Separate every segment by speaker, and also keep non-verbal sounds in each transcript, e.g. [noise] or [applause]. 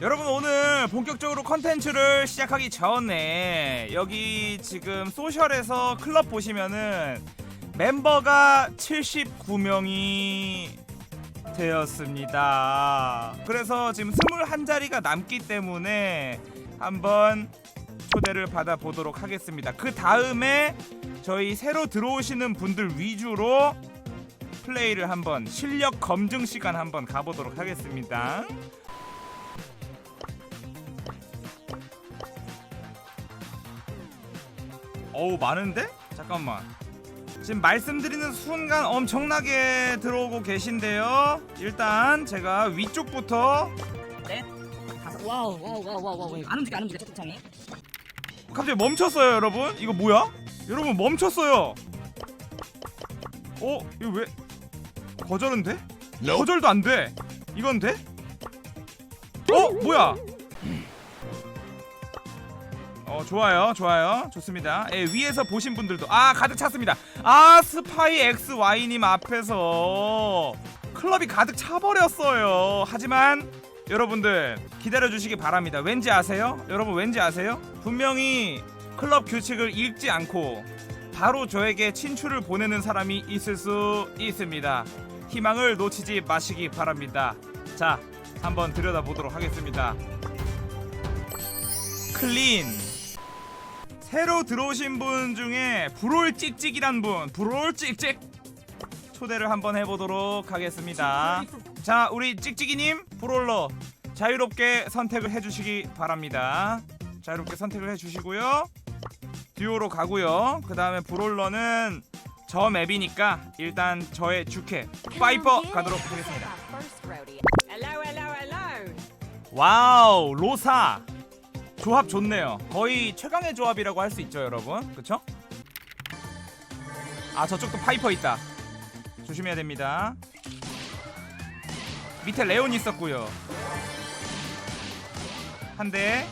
Speaker 1: 여러분 오늘 본격적으로 컨텐츠를 시작하기 전에 여기 지금 소셜에서 클럽 보시면은 멤버가 79명이 되었습니다. 그래서 지금 21자리가 남기 때문에 한번 초대를 받아 보도록 하겠습니다. 그 다음에 저희 새로 들어오시는 분들 위주로 플레이를 한번 실력 검증 시간 한번 가보도록 하겠습니다. 어우 많은데? 잠깐만 지금 말씀드리는 순간 엄청나게 들어오고 계신데요 일단 제가 위쪽부터
Speaker 2: 넷, 다섯, 와우, 와우, 와우, 와우, 와우, 안 움직여, 안 움직여, 채팅창이.
Speaker 1: 갑자기 멈췄어요 여러분 이거 뭐야? 여러분 멈췄어요 어? 이거 왜 거절은 돼? 거절도 안 돼 이건 돼? 어? 뭐야? 어 좋아요 좋아요. 좋습니다. 예, 위에서 보신 분들도 아 가득 찼습니다. 아 스파이 XY님 앞에서 클럽이 가득 차버렸어요. 하지만 여러분들 기다려주시기 바랍니다. 왠지 아세요? 여러분 왠지 아세요? 분명히 클럽 규칙을 읽지 않고 바로 저에게 친추를 보내는 사람이 있을 수 있습니다. 희망을 놓치지 마시기 바랍니다. 자 한번 들여다보도록 하겠습니다. 클린 새로 들어오신 분 중에 브롤 찍찍이란 분 브롤 찍찍 초대를 한번 해보도록 하겠습니다. 자 우리 찍찍이님 브롤러 자유롭게 선택을 해주시기 바랍니다. 자유롭게 선택을 해주시고요. 듀오로 가고요. 그 다음에 브롤러는 저 맵이니까 일단 저의 주캐 파이퍼 가도록 하겠습니다. 와우 로사 조합 좋네요. 거의 최강의 조합이라고 할 수 있죠 여러분. 그쵸? 아 저쪽도 파이퍼 있다. 조심해야 됩니다. 밑에 레온 있었고요. 한 대.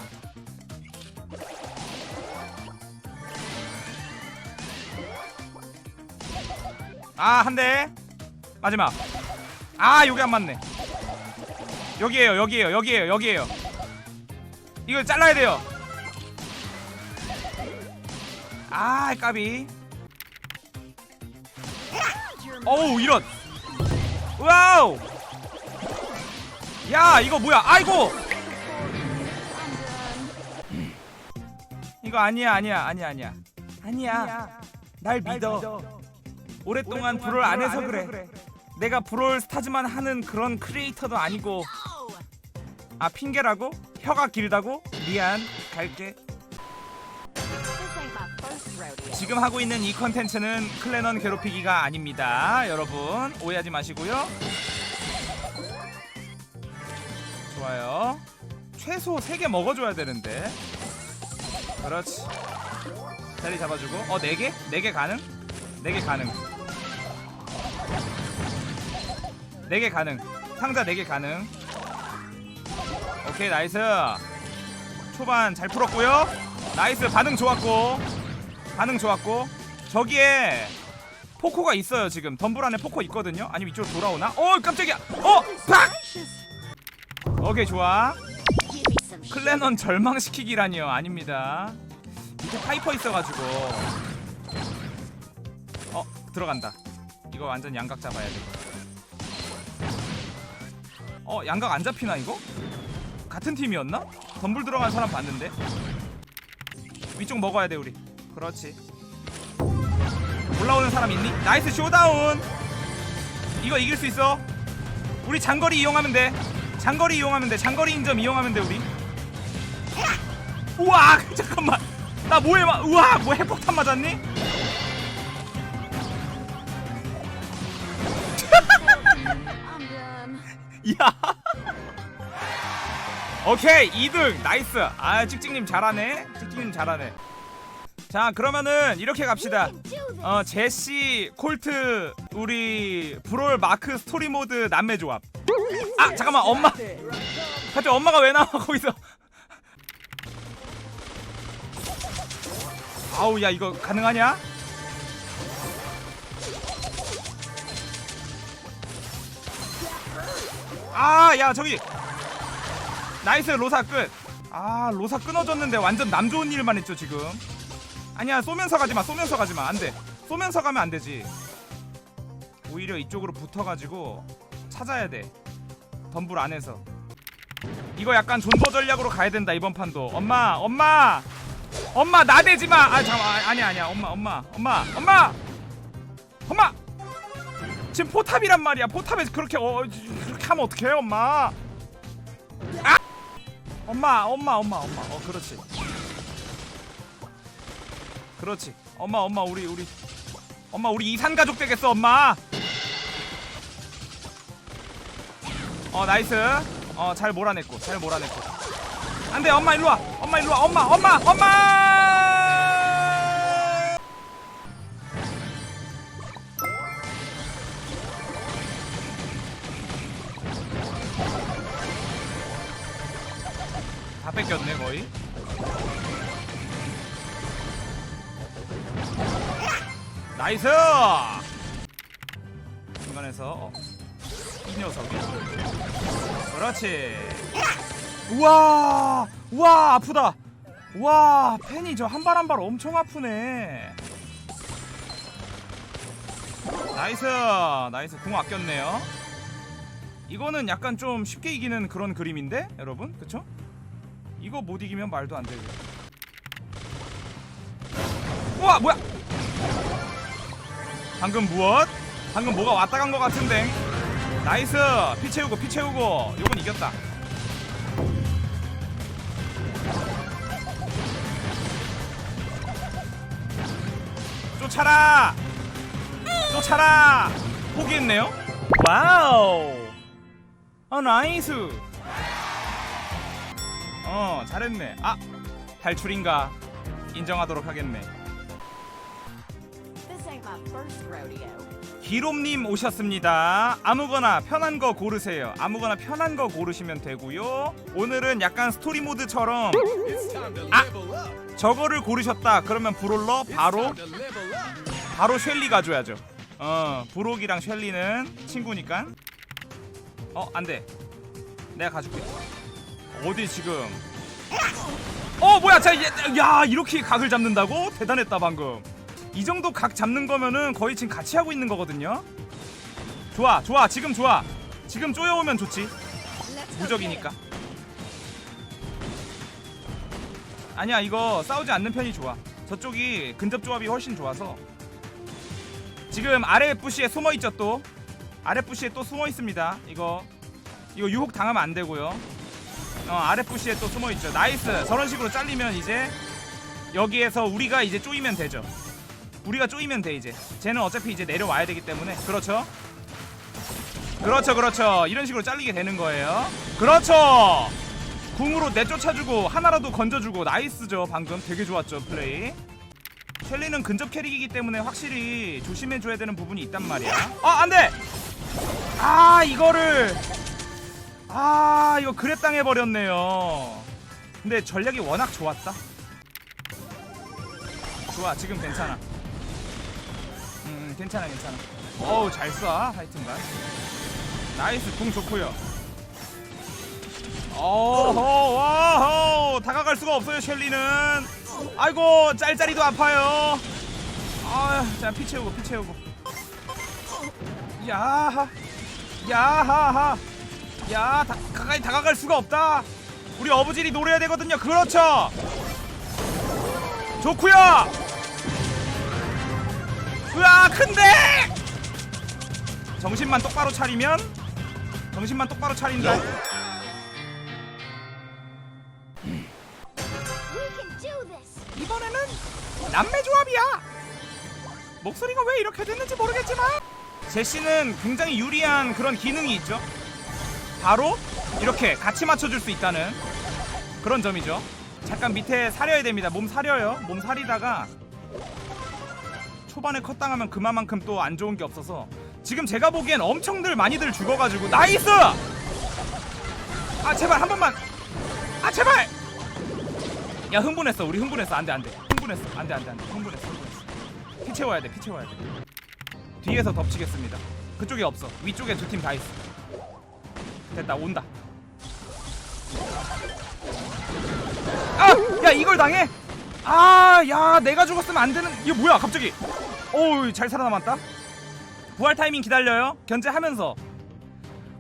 Speaker 1: 아 한 대. 마지막. 아 요게 안 맞네. 여기에요 여기에요 여기에요 여기에요 이걸 잘라야 돼요. 아 까비. 어우 이런. 와우. 야 이거 뭐야? 아이고. 이거 아니야 아니야 아니야 아니야. 아니야. 날 믿어. 오랫동안 브롤 안 해서 그래. 내가 브롤 스타즈만 하는 그런 크리에이터도 아니고. 아 핑계라고? 혀가 길다고? 미안 갈게. 지금 하고 있는 이 컨텐츠는 클레넌 괴롭히기가 아닙니다. 여러분 오해하지 마시고요. 좋아요. 최소 3개 먹어줘야 되는데. 그렇지. 자리 잡아주고. 어 4개? 4개 가능? 4개 가능. 4개 가능. 상자 4개 가능 오케이 나이스. 초반 잘 풀었고요. 나이스 반응 좋았고. 반응 좋았고. 저기에 포코가 있어요 지금. 덤불 안에 포코 있거든요. 아니면 이쪽으로 돌아오나? 어 깜짝이야. 어! 팍! 오케이 좋아. 클레넌 절망시키기라니요. 아닙니다. 밑에 파이퍼 있어가지고. 어 들어간다. 이거 완전 양각 잡아야 돼. 어 양각 안 잡히나 이거? 같은 팀이었나? 덤불 들어간 사람 봤는데? 위쪽 먹어야 돼 우리. 그렇지. 올라오는 사람 있니? 나이스 쇼다운! 이거 이길 수 있어. 우리 장거리 이용하면 돼. 장거리 이용하면 돼. 장거리 인점 이용하면 돼 우리. 우와 [laughs] 잠깐만. 나 뭐해 마 우와 뭐 핵폭탄 맞았니? 오케이 2등. 나이스. 아 찍찍님 잘하네. 찍찍님 잘하네. 자 그러면은 이렇게 갑시다. 어 제시 콜트 우리 브롤 마크 스토리 모드 남매 조합. 아 잠깐만 엄마. 갑자기 엄마가 왜 나와 거기서? 아우 야 이거 가능하냐? 아 야 저기 나이스 로사 끝. 아 로사 끊어졌는데 완전 남 좋은 일만 했죠 지금. 아니야 쏘면서 가지 마. 쏘면서 가지 마. 안 돼. 쏘면서 가면 안 되지. 오히려 이쪽으로 붙어가지고 찾아야 돼. 덤불 안에서. 이거 약간 존버 전략으로 가야 된다 이번 판도. 엄마, 엄마, 엄마 나대지 마. 아 잠깐, 아, 아니야 아니야. 엄마, 엄마, 엄마, 엄마, 엄마. 지금 포탑이란 말이야. 포탑에 그렇게 어 그렇게 하면 어떡해, 엄마. 아! 엄마, 엄마, 엄마, 엄마. 어, 그렇지. 그렇지. 엄마, 엄마, 우리 우리 엄마 우리 이산 가족 되겠어, 엄마. 어, 나이스. 어, 잘 몰아냈고. 잘 몰아냈고. 안 돼. 엄마 일로 와. 엄마 일로 와. 엄마, 엄마, 엄마! 뺏겼네, 거의. 나이스! 중간에서 어, 이 녀석이. 그렇지. 우와! 우와 아프다. 와 팬이 저 한 발 한 발 엄청 아프네. 나이스! 나이스. 궁 아꼈네요. 이거는 약간 좀 쉽게 이기는 그런 그림인데 여러분? 그쵸? 이거 못 이기면 말도 안 되고. 우와 뭐야? 방금 무엇? 방금 뭐가 왔다 간거 같은데? 나이스! 피 채우고 피 채우고. 요건 이겼다. 쫓아라! 쫓아라! 포기했네요? 와우! 어 나이스 어 잘했네 아 탈출인가 인정하도록 하겠네. 기롬님 오셨습니다. 아무거나 편한 거 고르세요. 아무거나 편한 거 고르시면 되고요. 오늘은 약간 스토리 모드처럼 아 저거를 고르셨다. 그러면 브롤러 바로 바로 쉘리 가줘야죠. 어 브록이랑 쉘리는 친구니까. 어 안돼. 내가 가줄게. 어디 지금? 어 뭐야 자, 얘- 야 이렇게 각을 잡는다고? 대단했다 방금. 이 정도 각 잡는 거면은 거의 지금 같이 하고 있는 거거든요. 좋아, 좋아, 지금 좋아. 지금 쪼여오면 좋지. 무적이니까. 아니야, 이거 싸우지 않는 편이 좋아. 저쪽이 근접 조합이 훨씬 좋아서. 지금 아래 부시에 숨어 있죠 또. 아래 부시에 또 숨어 있습니다. 이거 이거 유혹 당하면 안 되고요. 어, 아래 부시에 또 숨어 있죠. 나이스. 저런 식으로 잘리면 이제 여기에서 우리가 이제 쪼이면 되죠. 우리가 쪼이면 돼 이제. 쟤는 어차피 이제 내려와야 되기 때문에 그렇죠. 그렇죠, 그렇죠. 이런 식으로 잘리게 되는 거예요. 그렇죠. 궁으로 내쫓아주고 하나라도 건져주고 나이스죠. 방금 되게 좋았죠 플레이. 켈리는 근접 캐릭이기 때문에 확실히 조심해줘야 되는 부분이 있단 말이야. 아 안돼. 아 이거를 아 이거 그랩 당해 버렸네요. 근데 전략이 워낙 좋았다. 좋아 지금 괜찮아. 음 괜찮아 괜찮아. 어우 잘 쏴 하여튼간. 나이스 궁 좋고요. 어허 와호 다가갈 수가 없어요 셸리는. 아이고 짤짤이도 아파요. 아자피 채우고 피 채우고. 야하 야하하 야 다, 가까이 다가갈 수가 없다. 우리 어부질이 노려야 되거든요. 그렇죠. 좋고요. 으아 큰데 정신만 똑바로 차리면 정신만 똑바로 차린다 이번에는 남매 조합이야 목소리가 왜 이렇게 됐는지 모르겠지만 제시는 굉장히 유리한 그런 기능이 있죠 바로 이렇게 같이 맞춰줄 수 있다는 그런 점이죠. 잠깐 밑에 사려야 됩니다. 몸 사려요. 몸 사리다가 초반에 컷 당하면 그만큼 또 안 좋은 게 없어서 지금 제가 보기엔 엄청들 많이들 죽어가지고 나이스! 아 제발 한 번만! 아 제발! 야 흥분했어. 우리 흥분했어. 안돼 안돼. 흥분했어. 안돼 안돼 안돼. 흥분했어. 흥분했어. 피 채워야 돼피 채워야 돼. 뒤에서 덮치겠습니다. 그쪽에 없어. 위쪽에 두 팀 다 있어 됐다 온다 야 이걸 당해? 아, 야 내가 죽었으면 안 되는. 이거 뭐야 갑자기? 어우 잘 살아남았다. 부활 타이밍 기다려요. 견제하면서.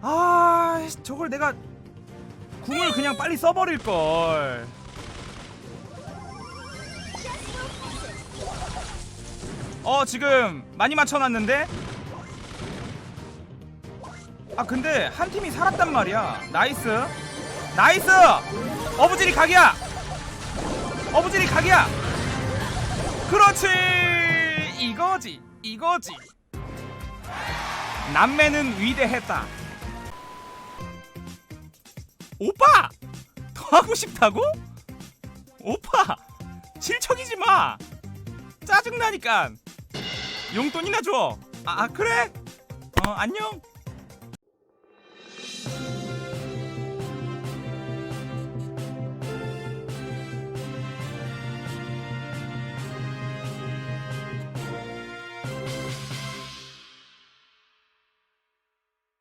Speaker 1: 아, 저걸 내가 궁을 그냥 빨리 써버릴 걸. 어 지금 많이 맞춰놨는데. 아 근데 한 팀이 살았단 말이야. 나이스. 나이스. 어부질이 각이야. 어부질이 각이야. 그렇지. 이거지. 이거지. 남매는 위대했다. 오빠! 더 하고 싶다고? 오빠! 질척이지 마! 짜증나니까! 용돈이나 줘! 아, 아, 그래? 어, 안녕?